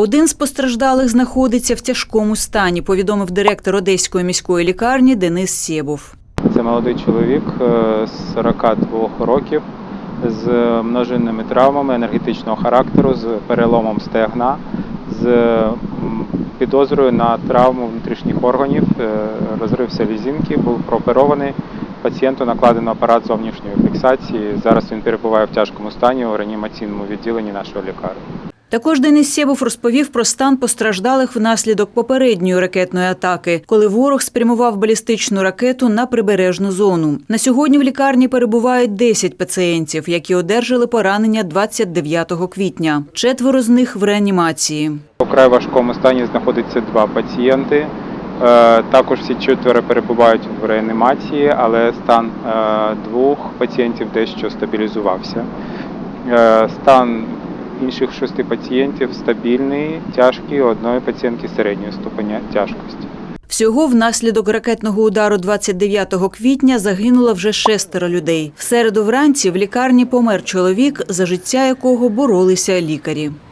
Один з постраждалих знаходиться в тяжкому стані, повідомив директор Одеської міської лікарні Денис Сєбов. Це молодий чоловік е, з 42 років з множинними травмами енергетичного характеру, з переломом стегна, з підозрою на травму внутрішніх органів, е, розрив селезінки, був прооперований. Пацієнту накладено апарат зовнішньої фіксації. Зараз він перебуває в тяжкому стані у реанімаційному відділенні нашої лікарні. Також Денис Сєбов розповів про стан постраждалих внаслідок попередньої ракетної атаки, коли ворог спрямував балістичну ракету на прибережну зону. На сьогодні в лікарні перебувають 10 пацієнтів, які одержали поранення 29 квітня. Четверо з них в реанімації. У край важкому стані знаходиться два пацієнти. Е, Також всі четверо перебувають в реанімації, але стан е, двох пацієнтів дещо стабілізувався. Е, Стан інших шести пацієнтів стабільний, тяжкий, одної пацієнтки середньої ступеня тяжкості. Всього внаслідок ракетного удару 29 квітня загинуло вже шестеро людей. В середу вранці в лікарні помер чоловік, за життя якого боролися лікарі.